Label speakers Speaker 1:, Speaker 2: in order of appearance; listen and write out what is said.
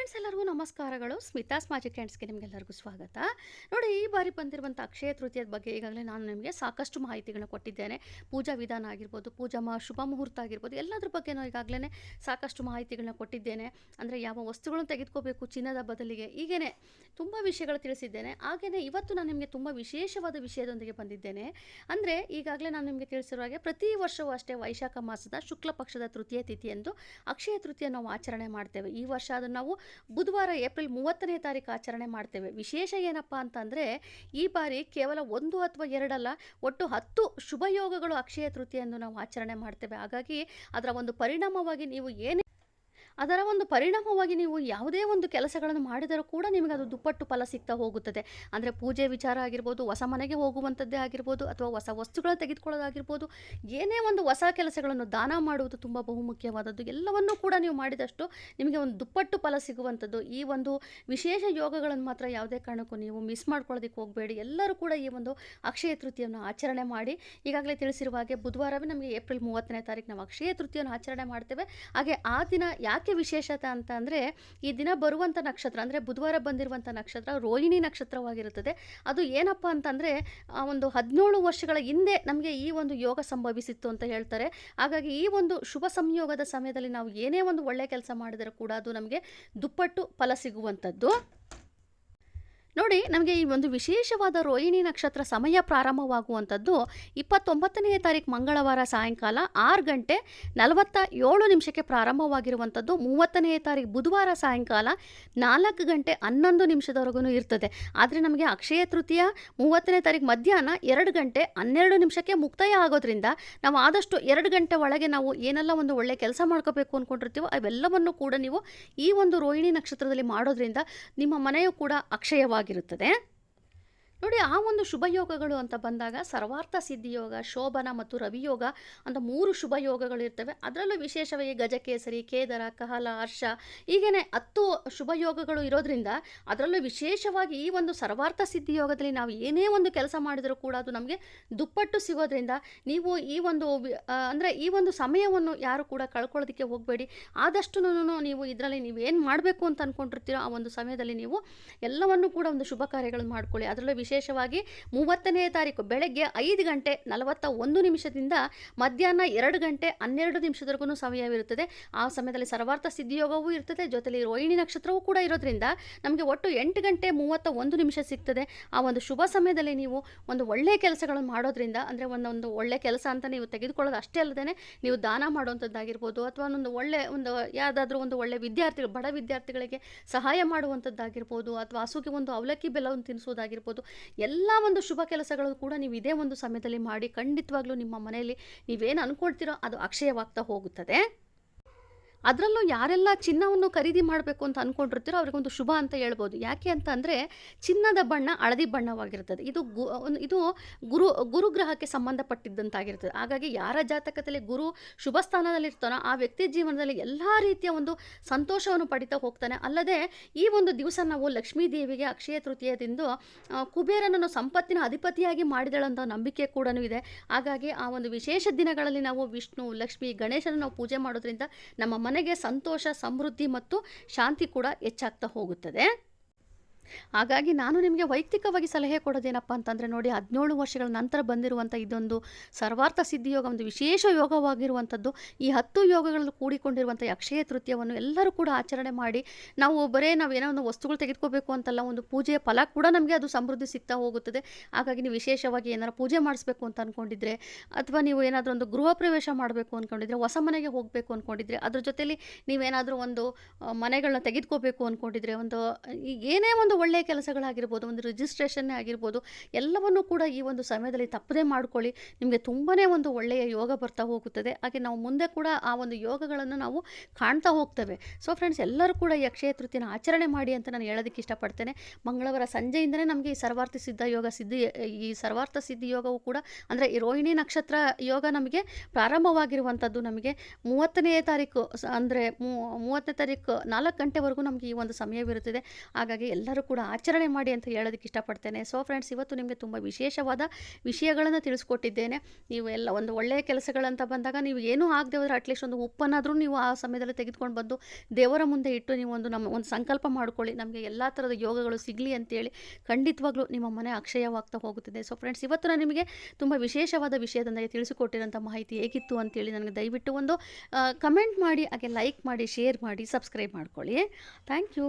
Speaker 1: ನಮಸ್ಕಾರಗಳು. ಸ್ಮಿತಾಸ್ ಮ್ಯಾಜಿಕ್ ಹ್ಯಾಂಡ್ಸ್ಗೆ ನಿಮಗೆಲ್ಲರಿಗೂ ಸ್ವಾಗತ. ನೋಡಿ, ಈ ಬಾರಿ ಬಂದಿರುವಂಥ ಅಕ್ಷಯ ತೃತೀಯದ ಬಗ್ಗೆ ಈಗಾಗಲೇ ನಾನು ನಿಮಗೆ ಸಾಕಷ್ಟು ಮಾಹಿತಿಗಳನ್ನ ಕೊಟ್ಟಿದ್ದೇನೆ. ಪೂಜಾ ವಿಧಾನ ಆಗಿರ್ಬೋದು, ಪೂಜಾ ಮಾ ಶುಭ ಮುಹೂರ್ತ ಆಗಿರ್ಬೋದು, ಎಲ್ಲದ್ರ ಬಗ್ಗೆನೂ ಈಗಾಗಲೇ ಸಾಕಷ್ಟು ಮಾಹಿತಿಗಳನ್ನ ಕೊಟ್ಟಿದ್ದೇನೆ. ಅಂದರೆ ಯಾವ ವಸ್ತುಗಳನ್ನು ತೆಗೆದುಕೋಬೇಕು, ಚಿನ್ನದ ಬದಲಿಗೆ ಹೀಗೇ ತುಂಬ ವಿಷಯಗಳು ತಿಳಿಸಿದ್ದೇನೆ. ಹಾಗೆಯೇ ಇವತ್ತು ನಾನು ನಿಮಗೆ ತುಂಬ ವಿಶೇಷವಾದ ವಿಷಯದೊಂದಿಗೆ ಬಂದಿದ್ದೇನೆ. ಅಂದರೆ ಈಗಾಗಲೇ ನಾನು ನಿಮಗೆ ತಿಳಿಸಿರುವ ಹಾಗೆ ಪ್ರತಿ ವರ್ಷವೂ ಅಷ್ಟೇ ವೈಶಾಖ ಮಾಸದ ಶುಕ್ಲ ಪಕ್ಷದ ತೃತೀಯ ತಿಥಿಯಂದು ಅಕ್ಷಯ ತೃತೀಯ ನಾವು ಆಚರಣೆ ಮಾಡ್ತೇವೆ. ಈ ವರ್ಷ ಅದನ್ನು ನಾವು ಬುಧವಾರ ಏಪ್ರಿಲ್ ಮೂವತ್ತನೇ ತಾರೀಕು ಆಚರಣೆ ಮಾಡ್ತೇವೆ. ವಿಶೇಷ ಏನಪ್ಪ ಅಂತಂದರೆ, ಈ ಬಾರಿ ಕೇವಲ ಒಂದು ಅಥವಾ ಎರಡಲ್ಲ, ಒಟ್ಟು ಹತ್ತು ಶುಭಯೋಗಗಳು ಅಕ್ಷಯ ತೃತೀಯಂದು ನಾವು ಆಚರಣೆ ಮಾಡ್ತೇವೆ. ಹಾಗಾಗಿ, ಅದರ ಒಂದು ಪರಿಣಾಮವಾಗಿ ನೀವು ಏನೇ ಅದರ ಒಂದು ಪರಿಣಾಮವಾಗಿ ನೀವು ಯಾವುದೇ ಒಂದು ಕೆಲಸಗಳನ್ನು ಮಾಡಿದರೂ ಕೂಡ ನಿಮಗೆ ಅದು ದುಪ್ಪಟ್ಟು ಫಲ ಸಿಗ್ತಾ ಹೋಗುತ್ತದೆ. ಅಂದರೆ ಪೂಜೆ ವಿಚಾರ ಆಗಿರ್ಬೋದು, ಹೊಸ ಮನೆಗೆ ಹೋಗುವಂಥದ್ದೇ ಆಗಿರ್ಬೋದು, ಅಥವಾ ಹೊಸ ವಸ್ತುಗಳನ್ನು ತೆಗೆದುಕೊಳ್ಳೋದಾಗಿರ್ಬೋದು, ಏನೇ ಒಂದು ಹೊಸ ಕೆಲಸಗಳನ್ನು ದಾನ ಮಾಡುವುದು ತುಂಬ ಬಹುಮುಖ್ಯವಾದದ್ದು. ಎಲ್ಲವನ್ನೂ ಕೂಡ ನೀವು ಮಾಡಿದಷ್ಟು ನಿಮಗೆ ಒಂದು ದುಪ್ಪಟ್ಟು ಫಲ ಸಿಗುವಂಥದ್ದು. ಈ ಒಂದು ವಿಶೇಷ ಯೋಗಗಳನ್ನು ಮಾತ್ರ ಯಾವುದೇ ಕಾರಣಕ್ಕೂ ನೀವು ಮಿಸ್ ಮಾಡ್ಕೊಳ್ಳೋದಕ್ಕೆ ಹೋಗಬೇಡಿ. ಎಲ್ಲರೂ ಕೂಡ ಈ ಒಂದು ಅಕ್ಷಯ ತೃತೀಯವನ್ನು ಆಚರಣೆ ಮಾಡಿ, ಈಗಾಗಲೇ ತಿಳಿಸಿರುವ ಹಾಗೆ ಬುಧವಾರವೇ ನಮಗೆ ಏಪ್ರಿಲ್ ಮೂವತ್ತನೇ ತಾರೀಕು ನಾವು ಅಕ್ಷಯ ತೃತೀಯವನ್ನು ಆಚರಣೆ ಮಾಡ್ತೇವೆ. ಹಾಗೆ ಆ ದಿನ ಯಾಕೆ ವಿಶೇಷತೆ ಅಂತ ಅಂದರೆ ಈ ದಿನ ಬರುವಂಥ ನಕ್ಷತ್ರ, ಅಂದರೆ ಬುಧವಾರ ಬಂದಿರುವಂಥ ನಕ್ಷತ್ರ ರೋಹಿಣಿ ನಕ್ಷತ್ರವಾಗಿರುತ್ತದೆ. ಅದು ಏನಪ್ಪ ಅಂತಂದರೆ, ಆ ಒಂದು ಹದಿನೇಳು ವರ್ಷಗಳ ಹಿಂದೆ ನಮಗೆ ಈ ಒಂದು ಯೋಗ ಸಂಭವಿಸಿತ್ತು ಅಂತ ಹೇಳ್ತಾರೆ. ಹಾಗಾಗಿ ಈ ಒಂದು ಶುಭ ಸಂಯೋಗದ ಸಮಯದಲ್ಲಿ ನಾವು ಏನೇ ಒಂದು ಒಳ್ಳೆಯ ಕೆಲಸ ಮಾಡಿದರೂ ಕೂಡ ಅದು ನಮಗೆ ದುಪ್ಪಟ್ಟು ಫಲ ಸಿಗುವಂಥದ್ದು. ನೋಡಿ, ನಮಗೆ ಈ ಒಂದು ವಿಶೇಷವಾದ ರೋಹಿಣಿ ನಕ್ಷತ್ರ ಸಮಯ ಪ್ರಾರಂಭವಾಗುವಂಥದ್ದು ಇಪ್ಪತ್ತೊಂಬತ್ತನೆಯ ತಾರೀಕು ಮಂಗಳವಾರ ಸಾಯಂಕಾಲ ಆರು ಗಂಟೆ ನಲವತ್ತ ಏಳು ನಿಮಿಷಕ್ಕೆ ಪ್ರಾರಂಭವಾಗಿರುವಂಥದ್ದು. ಮೂವತ್ತನೆಯ ತಾರೀಕು ಬುಧವಾರ ಸಾಯಂಕಾಲ ನಾಲ್ಕು ಗಂಟೆ ಹನ್ನೊಂದು ನಿಮಿಷದವರೆಗೂ ಇರ್ತದೆ. ಆದರೆ ನಮಗೆ ಅಕ್ಷಯ ತೃತೀಯ, ಮೂವತ್ತನೇ ತಾರೀಕು ಮಧ್ಯಾಹ್ನ ಎರಡು ಗಂಟೆ ಹನ್ನೆರಡು ನಿಮಿಷಕ್ಕೆ ಮುಕ್ತಾಯ ಆಗೋದ್ರಿಂದ ನಾವು ಆದಷ್ಟು ಎರಡು ಗಂಟೆ ಒಳಗೆ ನಾವು ಏನೆಲ್ಲ ಒಂದು ಒಳ್ಳೆಯ ಕೆಲಸ ಮಾಡ್ಕೋಬೇಕು ಅಂದ್ಕೊಂಡಿರ್ತೀವೋ ಅವೆಲ್ಲವನ್ನು ಕೂಡ ನೀವು ಈ ಒಂದು ರೋಹಿಣಿ ನಕ್ಷತ್ರದಲ್ಲಿ ಮಾಡೋದ್ರಿಂದ ನಿಮ್ಮ ಮನೆಯು ಕೂಡ ಅಕ್ಷಯವಾಗಿರುತ್ತದೆ ನೋಡಿ, ಆ ಒಂದು ಶುಭಯೋಗಗಳು ಅಂತ ಬಂದಾಗ ಸರ್ವಾರ್ಥ ಸಿದ್ಧಿಯೋಗ ಶೋಭನ ಮತ್ತು ರವಿಯೋಗ ಅಂತ ಮೂರು ಶುಭ ಯೋಗಗಳು ಇರ್ತವೆ. ಅದರಲ್ಲೂ ವಿಶೇಷವಾಗಿ ಗಜಕೇಸರಿ, ಕೇದರ ಕಹಲ ಹರ್ಷ ಹೀಗೇನೆ ಹತ್ತು ಶುಭ ಯೋಗಗಳು ಇರೋದ್ರಿಂದ ಅದರಲ್ಲೂ ವಿಶೇಷವಾಗಿ ಈ ಒಂದು ಸರ್ವಾರ್ಥ ಸಿದ್ಧಿ ಯೋಗದಲ್ಲಿ ನಾವು ಏನೇ ಒಂದು ಕೆಲಸ ಮಾಡಿದರೂ ಕೂಡ ಅದು ನಮಗೆ ದುಪ್ಪಟ್ಟು ಸಿಗೋದ್ರಿಂದ ನೀವು ಈ ಒಂದು ಅಂದರೆ ಈ ಒಂದು ಸಮಯವನ್ನು ಯಾರು ಕೂಡ ಕಳ್ಕೊಳ್ಳೋದಕ್ಕೆ ಹೋಗಬೇಡಿ. ಆದಷ್ಟು ನೀವು ಇದರಲ್ಲಿ ನೀವು ಏನು ಮಾಡಬೇಕು ಅಂತ ಅಂದ್ಕೊಂಡಿರ್ತೀರೋ ಆ ಒಂದು ಸಮಯದಲ್ಲಿ ನೀವು ಎಲ್ಲವನ್ನು ಕೂಡ ಒಂದು ಶುಭ ಕಾರ್ಯಗಳನ್ನು ಮಾಡ್ಕೊಳ್ಳಿ. ಅದರಲ್ಲೂ ವಿಶೇಷವಾಗಿ ಮೂವತ್ತನೇ ತಾರೀಕು ಬೆಳಗ್ಗೆ ಐದು ಗಂಟೆ ನಲವತ್ತ ಒಂದು ನಿಮಿಷದಿಂದ ಮಧ್ಯಾಹ್ನ ಎರಡು ಗಂಟೆ ಹನ್ನೆರಡು ನಿಮಿಷದವರೆಗೂ ಸಮಯವಿರುತ್ತದೆ. ಆ ಸಮಯದಲ್ಲಿ ಸರ್ವಾರ್ಥ ಸಿದ್ಧಿಯೋಗವೂ ಇರ್ತದೆ. ಜೊತೆಲಿ ರೋಹಿಣಿ ನಕ್ಷತ್ರವೂ ಕೂಡ ಇರೋದ್ರಿಂದ ನಮಗೆ ಒಟ್ಟು ಎಂಟು ಗಂಟೆ ಮೂವತ್ತ ಒಂದು ನಿಮಿಷ ಸಿಗ್ತದೆ. ಆ ಒಂದು ಶುಭ ಸಮಯದಲ್ಲಿ ನೀವು ಒಂದು ಒಳ್ಳೆಯ ಕೆಲಸಗಳನ್ನು ಮಾಡೋದ್ರಿಂದ, ಅಂದರೆ ಒಂದೊಂದು ಒಳ್ಳೆ ಕೆಲಸ ಅಂತ ನೀವು ತೆಗೆದುಕೊಳ್ಳೋದು ಅಷ್ಟೇ ಅಲ್ಲದೆ ನೀವು ದಾನ ಮಾಡುವಂಥದ್ದಾಗಿರ್ಬೋದು, ಅಥವಾ ಒಂದು ಒಳ್ಳೆ ಒಂದು ಯಾವುದಾದ್ರೂ ಒಂದು ಒಳ್ಳೆ ವಿದ್ಯಾರ್ಥಿಗಳು, ಬಡ ವಿದ್ಯಾರ್ಥಿಗಳಿಗೆ ಸಹಾಯ ಮಾಡುವಂಥದ್ದಾಗಿರ್ಬೋದು, ಅಥವಾ ಹಸುಗೆ ಒಂದು ಅವಲಕ್ಕಿ ಬೆಲ್ಲವನ್ನು ತಿನ್ನಿಸೋದಾಗಿರ್ಬೋದು ಎಲ್ಲ ಒಂದು ಶುಭ ಕೆಲಸಗಳು ಕೂಡ ನೀವು ಇದೇ ಒಂದು ಸಮಯದಲ್ಲಿ ಮಾಡಿ ಖಂಡಿತವಾಗ್ಲೂ ನಿಮ್ಮ ಮನೆಯಲ್ಲಿ ನೀವೇನು ಅಂದ್ಕೊಳ್ತೀರೋ ಅದು ಅಕ್ಷಯವಾಗ್ತಾ ಹೋಗುತ್ತದೆ. ಅದರಲ್ಲೂ ಯಾರೆಲ್ಲ ಚಿನ್ನವನ್ನು ಖರೀದಿ ಮಾಡಬೇಕು ಅಂತ ಅಂದ್ಕೊಂಡಿರ್ತೀರೋ ಅವ್ರಿಗೊಂದು ಶುಭ ಅಂತ ಹೇಳ್ಬೋದು. ಯಾಕೆ ಅಂತ ಅಂದರೆ ಚಿನ್ನದ ಬಣ್ಣ ಹಳದಿ ಬಣ್ಣವಾಗಿರ್ತದೆ. ಇದು ಗು ಇದು ಗುರು ಗುರುಗ್ರಹಕ್ಕೆ ಸಂಬಂಧಪಟ್ಟಿದ್ದಂತಾಗಿರ್ತದೆ. ಹಾಗಾಗಿ ಯಾರ ಜಾತಕದಲ್ಲಿ ಗುರು ಶುಭ ಸ್ಥಾನದಲ್ಲಿರ್ತಾನೋ ಆ ವ್ಯಕ್ತಿ ಜೀವನದಲ್ಲಿ ಎಲ್ಲ ರೀತಿಯ ಒಂದು ಸಂತೋಷವನ್ನು ಪಡಿತಾ ಹೋಗ್ತಾನೆ. ಅಲ್ಲದೆ ಈ ಒಂದು ದಿವಸ ನಾವು ಲಕ್ಷ್ಮೀ ದೇವಿಗೆ ಅಕ್ಷಯ ತೃತೀಯದಿಂದ ಕುಬೇರನನ್ನು ಸಂಪತ್ತಿನ ಅಧಿಪತಿಯಾಗಿ ಮಾಡಿದಳಂತ ನಂಬಿಕೆ ಕೂಡ ಇದೆ. ಹಾಗಾಗಿ ಆ ಒಂದು ವಿಶೇಷ ದಿನಗಳಲ್ಲಿ ನಾವು ವಿಷ್ಣು, ಲಕ್ಷ್ಮಿ ಗಣೇಶನ ನಾವು ಪೂಜೆ ಮಾಡೋದ್ರಿಂದ ನಮ್ಮ ಮನೆಗೆ ಸಂತೋಷ ಸಮೃದ್ಧಿ ಮತ್ತು ಶಾಂತಿ ಕೂಡ ಹೆಚ್ಚಾಗ್ತಾ ಹೋಗುತ್ತದೆ. ಹಾಗಾಗಿ ನಾನು ನಿಮಗೆ ವೈಯಕ್ತಿಕವಾಗಿ ಸಲಹೆ ಕೊಡೋದೇನಪ್ಪ ಅಂತಂದರೆ ನೋಡಿ, ಹದಿನೇಳು ವರ್ಷಗಳ ನಂತರ ಬಂದಿರುವಂಥ ಇದೊಂದು ಸರ್ವಾರ್ಥ ಸಿದ್ಧಿಯೋಗ, ಒಂದು ವಿಶೇಷ ಯೋಗವಾಗಿರುವಂಥದ್ದು. ಈ ಹತ್ತು ಯೋಗಗಳಲ್ಲಿ ಕೂಡಿಕೊಂಡಿರುವಂಥ ಅಕ್ಷಯ ತೃತೀಯವನ್ನು ಎಲ್ಲರೂ ಕೂಡ ಆಚರಣೆ ಮಾಡಿ, ನಾವು ಬರೇ ನಾವು ಏನೋ ಒಂದು ವಸ್ತುಗಳು ತೆಗೆದುಕೋಬೇಕು ಅಂತಲ್ಲ, ಒಂದು ಪೂಜೆಯ ಫಲ ಕೂಡ ನಮಗೆ ಅದು ಸಮೃದ್ಧಿ ಸಿಗ್ತಾ ಹೋಗುತ್ತದೆ. ಹಾಗಾಗಿ ನೀವು ವಿಶೇಷವಾಗಿ ಏನಾರು ಪೂಜೆ ಮಾಡಿಸ್ಬೇಕು ಅಂತ ಅಂದ್ಕೊಂಡಿದ್ರೆ ಅಥವಾ ನೀವು ಏನಾದರೂ ಒಂದು ಗೃಹ ಪ್ರವೇಶ ಮಾಡಬೇಕು ಅಂದ್ಕೊಂಡಿದ್ರೆ ಹೊಸ ಮನೆಗೆ ಹೋಗಬೇಕು ಅಂದ್ಕೊಂಡಿದ್ರೆ ಅದ್ರ ಜೊತೆಯಲ್ಲಿ ನೀವೇನಾದರೂ ಒಂದು ಮನೆಗಳನ್ನ ತೆಗೆದುಕೋಬೇಕು ಅಂದ್ಕೊಂಡಿದ್ರೆ ಒಂದು ಏನೇ ಒಂದು ಒಳ್ಳೆಯ ಕೆಲಸಗಳಾಗಿರ್ಬೋದು, ಒಂದು ರಿಜಿಸ್ಟ್ರೇಷನ್ನೇ ಆಗಿರ್ಬೋದು, ಎಲ್ಲವನ್ನೂ ಕೂಡ ಈ ಒಂದು ಸಮಯದಲ್ಲಿ ತಪ್ಪದೇ ಮಾಡ್ಕೊಳ್ಳಿ. ನಿಮಗೆ ತುಂಬಾ ಒಂದು ಒಳ್ಳೆಯ ಯೋಗ ಬರ್ತಾ ಹೋಗುತ್ತದೆ. ಹಾಗೆ ನಾವು ಮುಂದೆ ಕೂಡ ಆ ಒಂದು ಯೋಗಗಳನ್ನು ನಾವು ಕಾಣ್ತಾ ಹೋಗ್ತೇವೆ. ಸೊ ಫ್ರೆಂಡ್ಸ್ ಎಲ್ಲರೂ ಕೂಡ ಈ ಅಕ್ಷಯ ಆಚರಣೆ ಮಾಡಿ ಅಂತ ನಾನು ಹೇಳೋದಕ್ಕೆ ಇಷ್ಟಪಡ್ತೇನೆ. ಮಂಗಳವಾರ ಸಂಜೆಯಿಂದಲೇ ನಮಗೆ ಈ ಸರ್ವಾರ್ಥ ಸಿದ್ಧ ಯೋಗ ಸಿದ್ಧಿ, ಈ ಸರ್ವಾರ್ಥ ಸಿದ್ಧಿ ಯೋಗವು ಕೂಡ ಅಂದರೆ ಈ ರೋಹಿಣಿ ನಕ್ಷತ್ರ ಯೋಗ ನಮಗೆ ಪ್ರಾರಂಭವಾಗಿರುವಂಥದ್ದು ನಮಗೆ ಮೂವತ್ತನೇ ತಾರೀಕು, ಅಂದರೆ ಮೂವತ್ತನೇ ತಾರೀಕು ನಾಲ್ಕು ಗಂಟೆವರೆಗೂ ನಮಗೆ ಈ ಒಂದು ಸಮಯವಿರುತ್ತದೆ. ಹಾಗಾಗಿ ಎಲ್ಲರೂ ಕೂಡ ಆಚರಣೆ ಮಾಡಿ ಅಂತ ಹೇಳೋದಕ್ಕೆ ಇಷ್ಟಪಡ್ತೇನೆ. ಸೊ ಫ್ರೆಂಡ್ಸ್ ಇವತ್ತು ನಿಮಗೆ ತುಂಬ ವಿಶೇಷವಾದ ವಿಷಯಗಳನ್ನು ತಿಳಿಸ್ಕೊಟ್ಟಿದ್ದೇನೆ. ನೀವು ಎಲ್ಲ ಒಂದು ಒಳ್ಳೆಯ ಕೆಲಸಗಳಂತ ಬಂದಾಗ ನೀವು ಏನೂ ಆಗದೆ ಹೋದರೆ ಅಟ್ಲೀಸ್ಟ್ ಒಂದು ಉಪ್ಪನ್ನಾದರೂ ನೀವು ಆ ಸಮಯದಲ್ಲಿ ತೆಗೆದುಕೊಂಡು ಬಂದು ದೇವರ ಮುಂದೆ ಇಟ್ಟು ನೀವು ಒಂದು ನಮ್ಮ ಒಂದು ಸಂಕಲ್ಪ ಮಾಡ್ಕೊಳ್ಳಿ. ನಮಗೆ ಎಲ್ಲ ಥರದ ಯೋಗಗಳು ಸಿಗಲಿ ಅಂತೇಳಿ ಖಂಡಿತವಾಗ್ಲೂ ನಿಮ್ಮ ಮನೆ ಅಕ್ಷಯವಾಗ್ತಾ ಹೋಗುತ್ತದೆ. ಸೊ ಫ್ರೆಂಡ್ಸ್ ಇವತ್ತು ನಾನು ನಿಮಗೆ ತುಂಬ ವಿಶೇಷವಾದ ವಿಷಯದೊಂದಿಗೆ ತಿಳಿಸಿಕೊಟ್ಟಿರೋಂಥ ಮಾಹಿತಿ ಹೇಗಿತ್ತು ಅಂತೇಳಿ ನನಗೆ ದಯವಿಟ್ಟು ಒಂದು ಕಮೆಂಟ್ ಮಾಡಿ, ಹಾಗೆ ಲೈಕ್ ಮಾಡಿ ಶೇರ್ ಮಾಡಿ ಸಬ್ಸ್ಕ್ರೈಬ್ ಮಾಡ್ಕೊಳ್ಳಿ. Thank you